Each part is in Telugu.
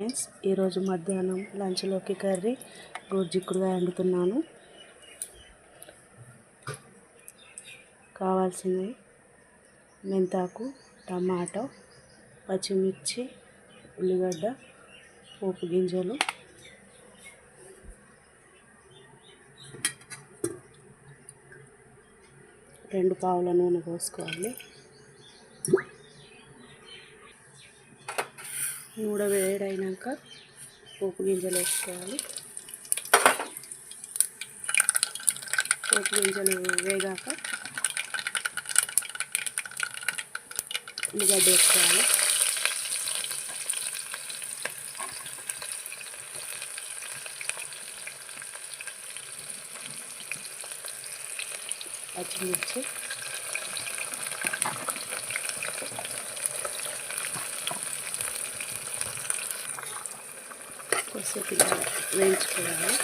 ఫ్రెండ్స్ ఈరోజు మధ్యాహ్నం లంచ్లోకి కర్రీ గోర్జిక్కుడుగా వండుతున్నాను. కావాల్సినవి మెంతాకు టమాటో పచ్చిమిర్చి ఉల్లిగడ్డ పోపు గింజలు. రెండు పావుల నూనె పోసుకోవాలి. నూనె వేడైనాక పోపు గింజలు వేసుకోవాలి. పోపు గింజలు వేగాక ఉల్లిగడ్డ వేసుకోవాలి. పచ్చిమిర్చి కొద్దిసేపు ఇలా వేయించుకోవాలి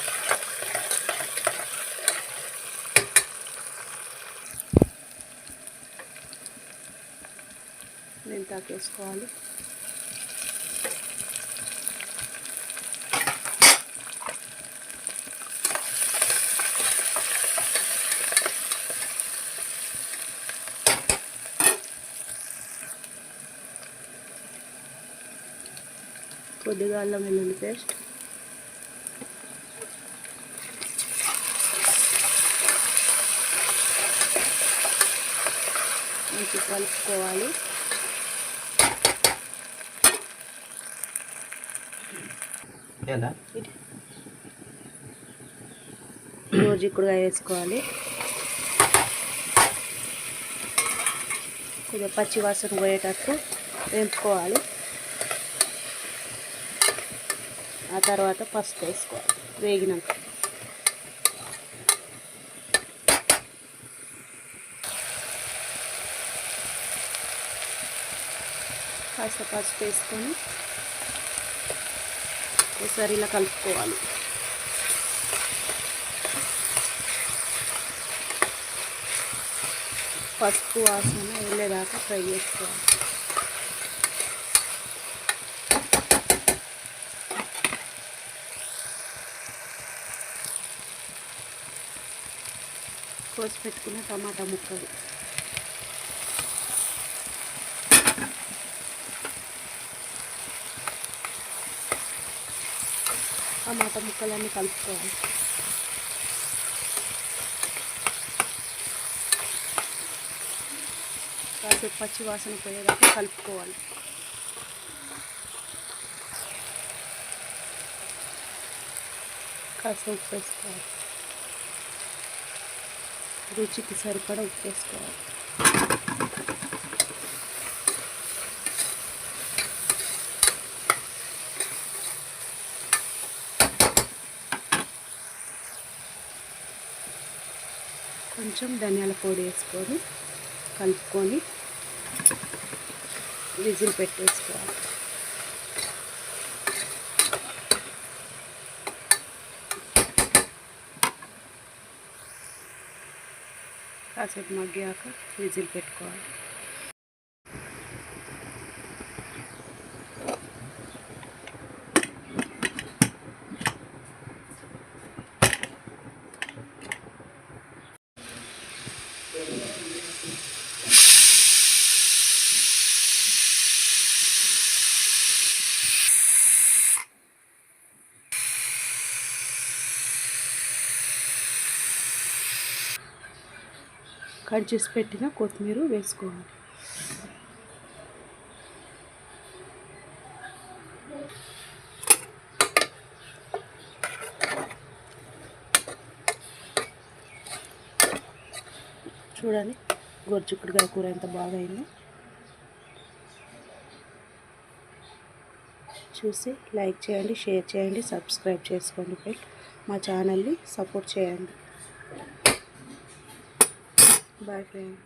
కొద్దిగా అల్లం వెల్లుల్లి పేస్ట్. మంచి కలుపుకోవాలి. ఎలా చిక్కుడుగా వేసుకోవాలి. కొద్దిగా పచ్చి వాసన పోయేటట్టు వేపుకోవాలి. ఆ తర్వాత పసుపు వేసుకోవాలి. వేగినాక కాస్త పసుపు వేసుకొని ఒకసారి ఇలా కలుపుకోవాలి. పసుపు వాసన వెళ్ళేదాకా ఫ్రై చేసుకోవాలి. కోసి పెట్టుకున్న టమాటా ముక్కలు. టమాటా ముక్కలన్నీ కలుపుకోవాలి. కాసేపు పచ్చి వాసన పోయేదాకా కలుపుకోవాలి. కాసేపు ఉప్పు వేసుకోవాలి. రుచికి సరిపడా ఉప్పు వేసుకోవాలి. కొంచెం ధనియాల పొడి వేసుకొని కలుపుకొని విజిల్ పెట్టేసుకోవాలి. కాసేపు మగ్గాక విజిల్ పెట్టుకోవాలి కట్ చేసి పెట్టిన కొత్తిమీర వేసుకోవాలి. చూడండి గొర్చుకుడుగా కూర ఎంత బాగా అయిందో చూసి లైక్ చేయండి షేర్ చేయండి సబ్స్క్రైబ్ చేసుకోండి ఫ్రెండ్ మా ఛానల్ని సపోర్ట్ చేయండి. Boy friend